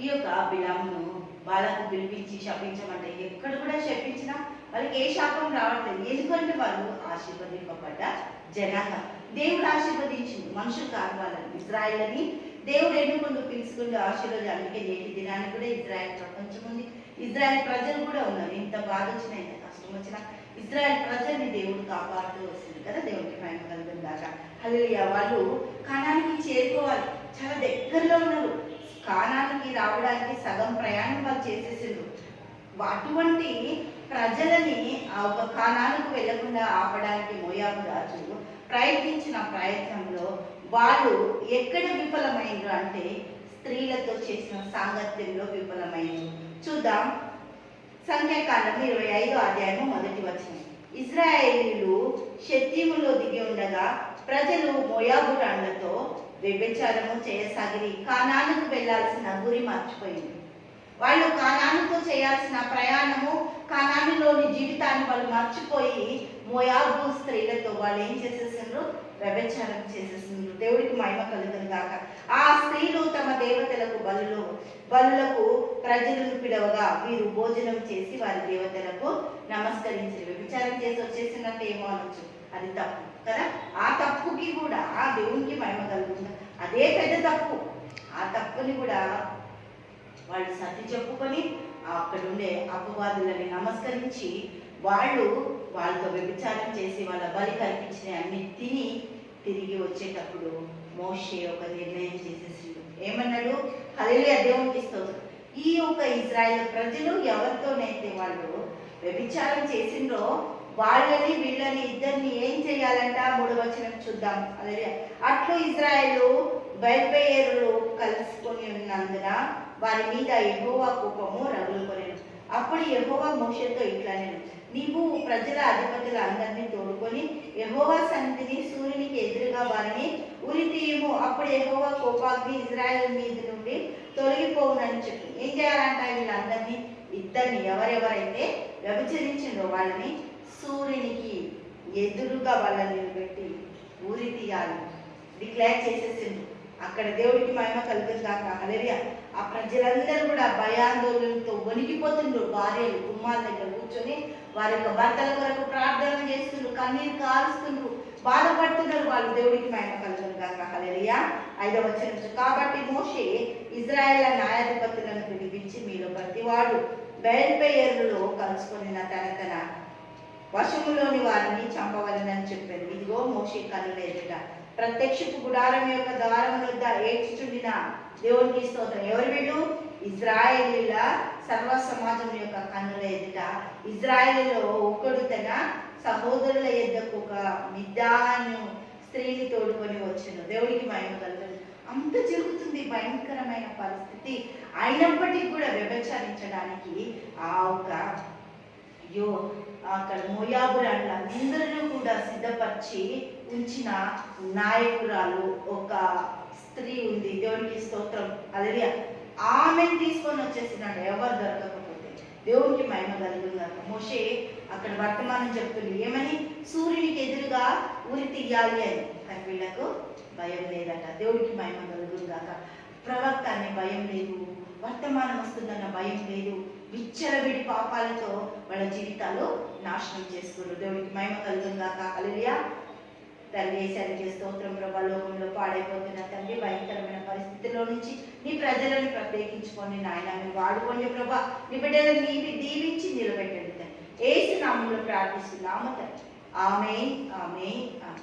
ఈ యొక్క బిలామును వాళ్ళను పిలిపించి శపించమంటే ఎక్కడ కూడా శపించినా వాళ్ళకి ఏ శాపం రావట్లేదు. ఎందుకంటే వాళ్ళు ఆశీర్వదింపబడ్డ జనాక దేవుడు ఆశీర్వదించింది మనుషులు కాదు వాళ్ళని. ఇజ్రాయిల్ని దేవుడు ఎన్నుకుంటూ పిలుచుకుంటూ ఆశీర్వది అందుకే నేటి దినాన్ని కూడా ఇజ్రాయెల్ ప్రపంచం ఉంది. ఇజ్రాయెల్ ప్రజలు కూడా ఉన్నారు. ఇంత బాధ వచ్చినా ఇంత కష్టం వచ్చినా ఇజ్రాయెల్ ప్రజల్ని దేవుడు కాపాడుతూ వస్తుంది కదా. దేవుడికి ప్రేమ కలుగుతుంది దాకా వాళ్ళు కణానికి చేరుకోవాలి. చాలా దగ్గరలో ఉన్నారు. కానానికి రావడానికి సగం ప్రయాణం వాళ్ళు చేసేసిండ్రు. అటువంటి ప్రజలని ఆ ఒక కాణానికి వెళ్ళకుండా ఆపడానికి మోయాబు రాజు ప్రయత్నించిన ప్రయత్నంలో వాళ్ళు ఎక్కడ విఫలమైనరు అంటే స్త్రీలతో చేసిన సాంగత్యంలో విఫలమైనరు చూద్దాం. సంఖ్యాకాండం ఇరవై ఐదో అధ్యాయము మొదటి వచ్చింది ఇజ్రాయేలీలు షెత్తీములో దిగి ఉండగా ప్రజలు మోయాబు రాళ్ళతో వ్యభిచారము చేయసాగిరి. కానానుకు వెళ్ళాల్సిన గురి మర్చిపోయింది. వాళ్ళు కానానుకు చేయాల్సిన ప్రయాణము కానానులోని జీవితాన్ని వాళ్ళు మర్చిపోయి మోయాబు స్త్రీలతో వాళ్ళు ఏం చేసేసిండ్రు? వ్యభిచారం చేసేసిండ్రు. దేవుడికి మహిమ కలుగుతుంది కాక ఆ స్త్రీలు తమ దేవతలకు బలులు బలులకు ప్రజలను పిలవగా వీరు భోజనం చేసి వారి దేవతలకు నమస్కరించి వ్యభిచారం చేసి వచ్చేసినట్టు ఏమో అనొచ్చు అది తప్పు. కదా? ఆ తప్పుకి కూడా ఆ దేవునికి మహిమ కలుగుతుంది. అదే పెద్ద తప్పు. ఆ తప్పుని కూడా వాళ్ళు సతి చెప్పుకొని అక్కడ ఉండే అపవాదులని నమస్కరించి వాళ్ళు వాళ్ళతో వ్యభిచారం చేసి వాళ్ళ బలి కల్పించిన అన్ని తిని తిరిగి వచ్చేటప్పుడు మోషే ఒక నిర్ణయం చేసేసిండు. ఏమన్నాడు? హలే దేవునికి స్తోత్రం. ఈ యొక్క ఇజ్రాయెల్ ప్రజలు ఎవరితోనైతే వాళ్ళు వ్యభిచారం చేసిండ్రో వాళ్ళని వీళ్ళని ఇద్దరిని ఏం చేయాలంట? మూడు వచనం చూద్దాం. అదే అట్లు ఇజ్రాయెల్ బయల్పేయరులు కలుసుకొని ఉన్నందున వారి మీద ఎహోవా కోపము రగులుకొనేను. అప్పుడు ఎహోవా మోషతో ఇట్లా నేను నీవు ప్రజల అధిపతుల అందరినీ తోడుకొని యెహోవా సన్నిధిని సూర్యునికి ఎదురుగా వారిని ఉరితీయము. అప్పుడు ఎహోవా కోపాగ్ని ఇజ్రాయెల్ మీద నుండి తొలగిపోవునని చెప్పి. ఏం చేయాలంట వీళ్ళందరినీ? ఇద్దరిని ఎవరెవరైతే వ్యభిచరించిండో వాళ్ళని సూర్యునికి ఎదురుగా వాళ్ళని నిలబెట్టి ఊరి తీయాలి. డిక్లేర్ చేసేసిండు. అక్కడ దేవుడికి మహిమ కలుగుతుంది కాక హల్లెలూయా ఆ ప్రజలందరూ కూడా భయాందోళనతో వణికిపోతుండ్రు. భార్యలు గుమ్మాల దగ్గర కూర్చొని వారి యొక్క భర్తల కొరకు ప్రార్థన చేస్తుండ్రు. కన్నీరు కారుస్తుండ్రు. బాధపడుతున్నారు వాళ్ళు. దేవుడికి మహిమ కలుగుతుంది కాక హల్లెలూయా ఐదవ వచ్చిన కాబట్టి మోషే ఇజ్రాయేల్ న్యాయాధిపతులను పిలిపించి మీలో ప్రతివాడు బయల్పేయర్లో కలుసుకొని తన తన వశములోని వారిని చంపవలనని చెప్పారు ఇదిగో మోషే కనుల ఎదుట. ప్రత్యక్షపు గుడారం యొక్క ద్వారం వద్ద ఏడ్చుచుండిన దేవునికి స్తోత్రం. ఎవరు వీళ్ళు? ఇజ్రాయేలీల సర్వ సమాజం యొక్క కన్నుల ఎదుట. ఇజ్రాయేలీలో ఒకడు తన సహోదరుల ఎద్దకు ఒక మిద్దాను స్త్రీని తోడుకొని వచ్చాను. దేవుడికి మహిమ కలుగుతుంది అంత జరుగుతుంది భయంకరమైన పరిస్థితి. అయినప్పటికీ కూడా వ్యభిచారించడానికి ఆ ఒక అయ్యో అక్కడ మోయాబురాళ్ళు అందరూ కూడా సిద్ధపరిచి ఉంచిన నాయకురాలు ఒక స్త్రీ ఉంది. దేవునికి స్తోత్రం. అదే ఆమెను తీసుకొని వచ్చేసినాడు ఎవరు దొరకకపోతే. దేవునికి మహిమ కలుగుందాక మోషే అక్కడ వర్తమానం చెప్తుంది. ఏమని? సూర్యునికి ఎదురుగా ఉరి తీయాలి అని. కానీ వీళ్ళకు భయం లేదట. దేవుడికి మహిమ కలుగుందాక ప్రవక్త అనే భయం లేదు. వర్తమానం వస్తుందన్న భయం లేదు. విచ్చలవిడి పాపాలతో వాళ్ళ జీవితాలు నాశనం చేసుకున్నారు దేవుడికి మహిమ కలుగుందాక తల్లి తండ్రి ఏసానికి స్తోత్రం ప్రభా లోకంలో పాడైపోతున్న తండ్రి భయంకరమైన పరిస్థితిలో నుంచి నీ ప్రజలను ప్రత్యేకించుకొని నాయన మీరు వాడుకోండి ప్రభా. నీ బిడ్డలను నీవి దీవించి నిలబెట్టండి తండ్రి. ఏసు నామంలో ప్రార్థిస్తున్నాము తండ్రి. ఆమె ఆమె ఆమె